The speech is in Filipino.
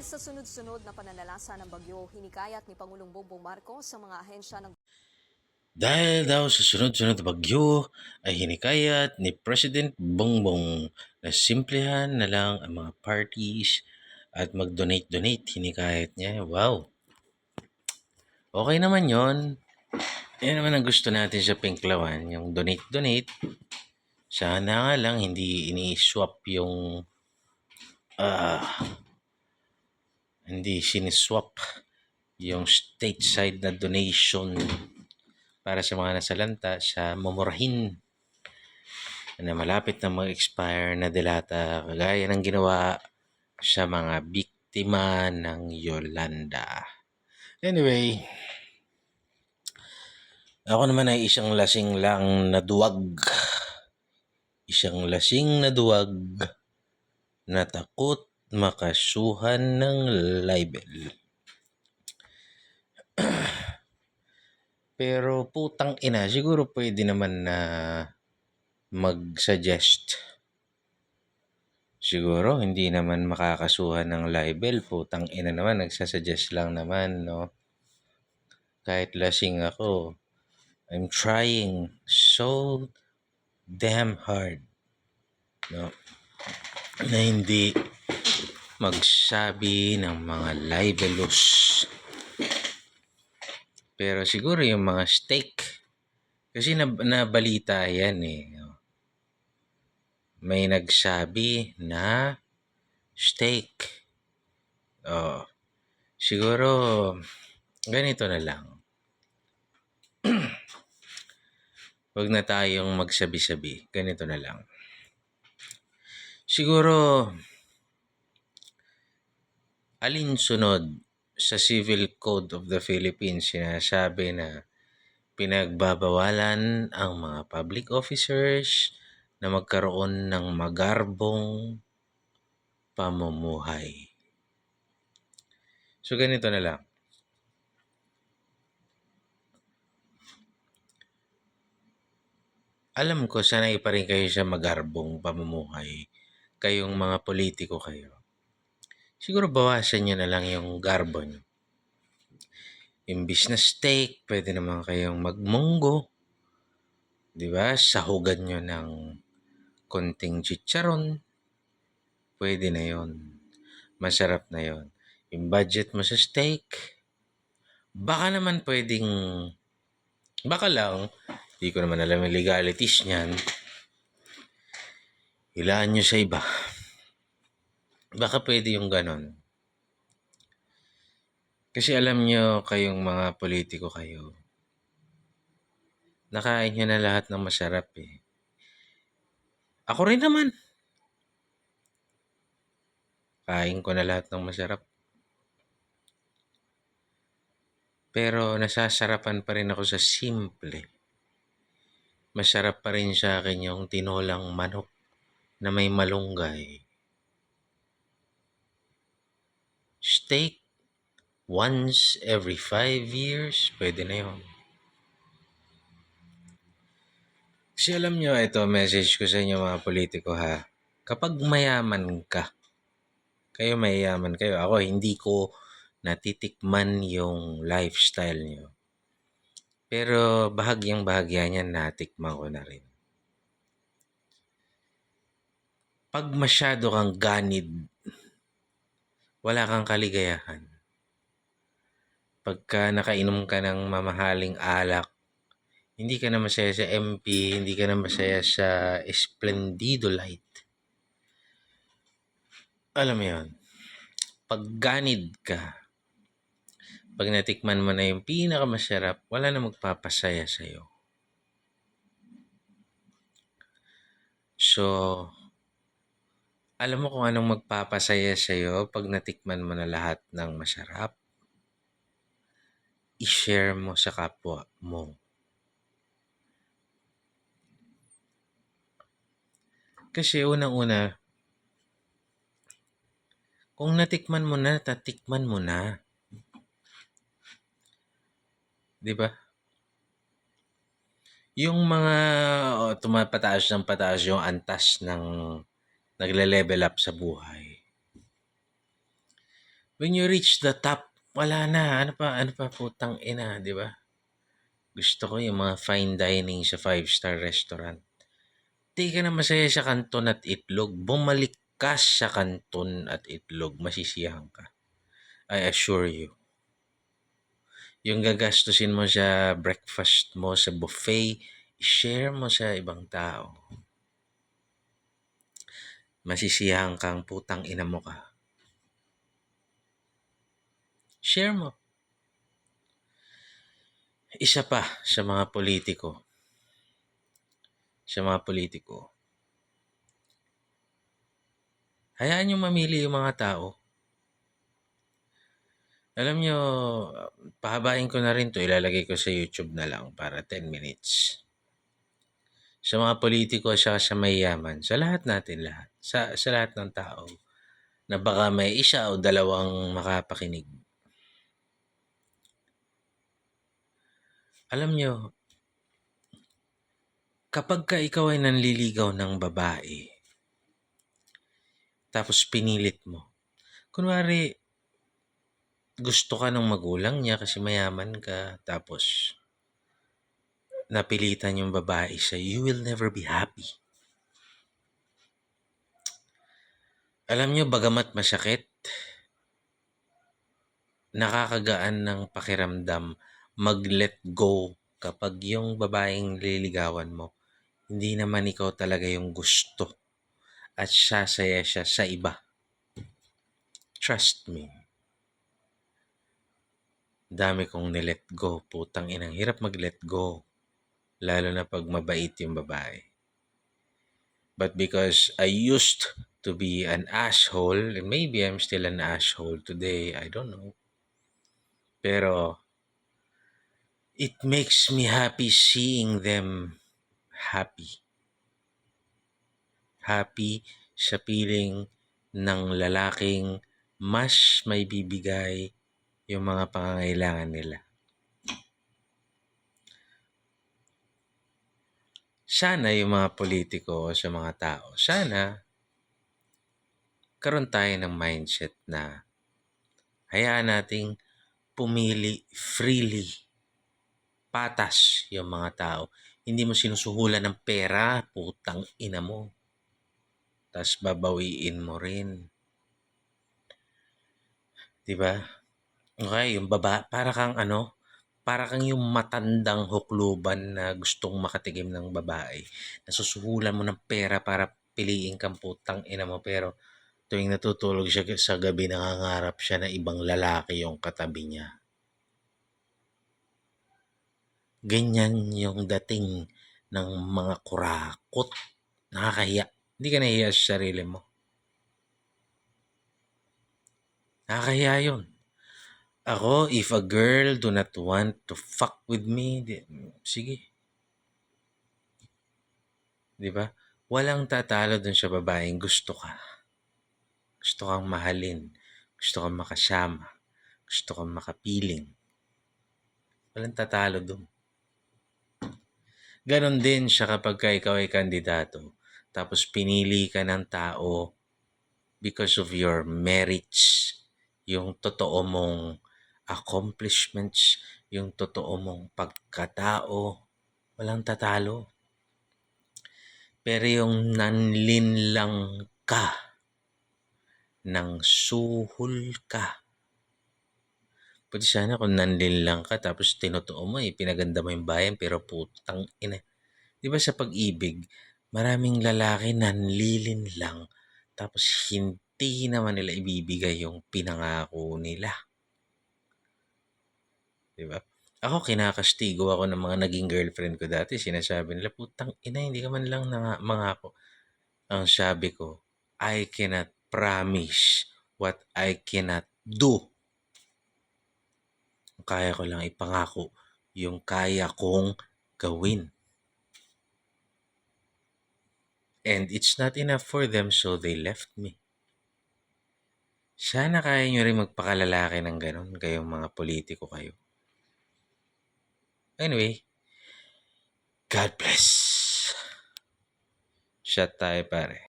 Sa sunod-sunod na pananalasa ng bagyo, hinikayat ni Pangulong Bongbong Marcos sa mga ahensya ng Dahil daw sa sunod-sunod na bagyo ay hinikayat ni President Bongbong na simplihan na lang ang mga parties at mag-donate-donate. Hinikayat niya. Wow! Okay naman yon. Yan naman ang gusto natin sa Pinklawan, yung donate-donate. Sana nga lang hindi ini-swap yung ah hindi siniswap yung stateside na donation para sa mga nasalanta sa mamurahin na malapit na mag-expire na delata kagaya ng ginawa sa mga biktima ng Yolanda. Anyway, ako naman ay isang lasing lang na duwag. Isang lasing na duwag na takot makasuhan ng libel. Pero putang ina, siguro pwede naman na mag-suggest. Siguro hindi naman makakasuhan ng libel. Putang ina naman, nagsasuggest lang naman, no? Kahit lasing ako, I'm trying so damn hard, no? Na hindi magsabi ng mga libelous pero siguro yung mga steak, kasi nab- nabalita yan eh. May nagsabi na steak. Oh, siguro ganito na lang. Huwag na tayong magsabi-sabi. Ganito na lang. Siguro, alinsunod sa Civil Code of the Philippines sinasabi na pinagbabawalan ang mga public officers na magkaroon ng magarbong pamumuhay. So ganito na lang. Alam ko sanay pa rin kayo sa magarbong pamumuhay. Kayong mga politiko kayo. Siguro bawasan nyo na lang yung garbo nyo. Imbis na steak, pwede naman kayong magmunggo. Di ba? Sahugan nyo ng konting chicharon. Pwede na yon. Masarap na yon. Yung budget mo sa steak, baka naman pwedeng, baka lang, di ko naman alam yung legalities niyan, ilaan nyo sa iba. Baka pwede yung ganon. Kasi alam nyo kayong mga politiko kayo, nakain nyo na lahat ng masarap eh. Ako rin naman. Kain ko na lahat ng masarap. Pero nasasarapan pa rin ako sa simple. Masarap pa rin sa akin yung tinolang manok na may malunggay. Steak once every five years, pwede na yun. Kasi alam nyo, ito message ko sa inyo mga politiko ha. Kapag mayaman ka, kayo mayayaman kayo. Ako, hindi ko natitikman yung lifestyle nyo. Pero bahagyang bahagya niyan, natikman ko na rin. Pag masyado kang ganid, wala kang kaligayahan. Pagka nakainom ka ng mamahaling alak, hindi ka na masaya sa MP, hindi ka na masaya sa Esplendido Light. Alam mo yun, pag ganid ka, pag natikman mo na yung pinakamasarap, wala na magpapasaya sa'yo. So, alam mo kung anong magpapasaya sa'yo pag natikman mo na lahat ng masarap? I-share mo sa kapwa mo. Kasi unang-una, kung natikman mo na, tatikman mo na. 'Di ba? Yung mga oh, tumapataas ng pataas yung antas ng nagle-level up sa buhay. When you reach the top, wala na. Ano pa, ano pa putang ina, di ba? Gusto ko yung mga fine dining sa five-star restaurant. Di ka na masaya sa kanton at itlog. Bumalik ka sa kanton at itlog. Masisiyahan ka. I assure you. Yung gagastusin mo sa breakfast mo sa buffet, share mo sa ibang tao. Masisiyahan kang putang ina mo ka. Share mo. Isa pa sa mga politiko. Sa mga politiko. Hayaan nyo mamili yung mga tao. Alam nyo, pahabain ko na rin to. Ilalagay ko sa YouTube na lang para 10 minutes. Sa mga politiko siya sa mayayaman. Sa lahat natin lahat. Sa, sa lahat ng tao. Na baka may isa o dalawang makapakinig. Alam nyo, kapag ka ikaw ay nanliligaw ng babae, tapos pinilit mo, kunwari, gusto ka ng magulang niya kasi mayaman ka, tapos napilitan yung babae sa you will never be happy. Alam nyo, bagamat masakit, nakakagaan ng pakiramdam mag-let go kapag yung babaeng liligawan mo, hindi naman ikaw talaga yung gusto at sasaya siya sa iba. Trust me. Dami kong nilet go, putang inang hirap mag-let go. Lalo na pag mabait yung babae. But because I used to be an asshole, and maybe I'm still an asshole today, I don't know. Pero it makes me happy seeing them happy. Happy sa piling ng lalaking mas may bibigay yung mga pangangailangan nila. Sana yung mga politiko o sa mga tao, sana karoon tayo ng mindset na hayaan nating pumili freely patas yung mga tao. Hindi mo sinusuhulan ng pera, putang ina mo. Tapos babawiin mo rin. 'Di ba? Okay, yung baba, para kang ano, para kang yung matandang hukluban na gustong makatigim ng babae. Nasusuhulan mo ng pera para piliin kang putang ina mo pero tuwing natutulog siya sa gabi nangangarap siya na ibang lalaki yung katabi niya. Ganyan yung dating ng mga kurakot. Nakakahiya. Hindi ka nahiya sa sarili mo. Nakakahiya yun. Ako, if a girl do not want to fuck with me, di, sige. Di ba? Walang tatalo dun sa babaeng gusto ka. Gusto kang mahalin. Gusto kang makasama. Gusto kang makapiling. Walang tatalo dun. Ganon din siya kapag ka ikaw ay kandidato. Tapos pinili ka ng tao because of your merits. Yung totoo mong accomplishments, yung totoo mong pagkatao. Walang tatalo. Pero yung nanlinlang ka, nang suhol ka. Pwede sana kung nanlinlang ka tapos tinotoo mo eh, pinaganda mo yung bayan pero putang ina. Di ba sa pag-ibig, maraming lalaki nanlilin lang tapos hindi naman nila ibibigay yung pinangako nila. Di ba? Ako, kinakastigo ako ng mga naging girlfriend ko dati. Sinasabi nila, putang ina, hindi ka man lang nanga, mangako. Ang sabi ko, I cannot promise what I cannot do. Kaya ko lang ipangako yung kaya kong gawin. And it's not enough for them so they left me. Sana kaya nyo rin magpakalalaki ng ganun kayong mga politiko kayo. Anyway, God bless. Shut tayo pare.